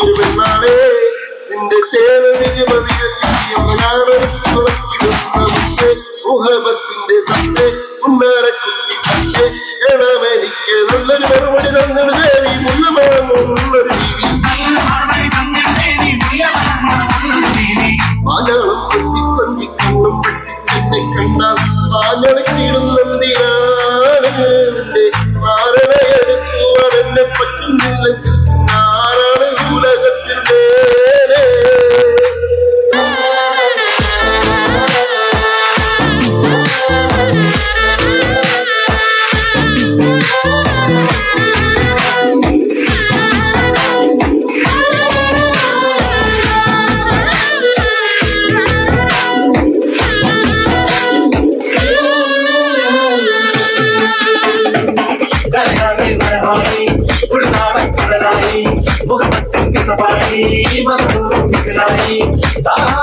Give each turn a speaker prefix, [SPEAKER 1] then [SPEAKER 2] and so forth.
[SPEAKER 1] ഒരു പെണ്ണാണേ നിന്റെ ൂഹപത്തിന്റെ
[SPEAKER 2] Tá aí, tá?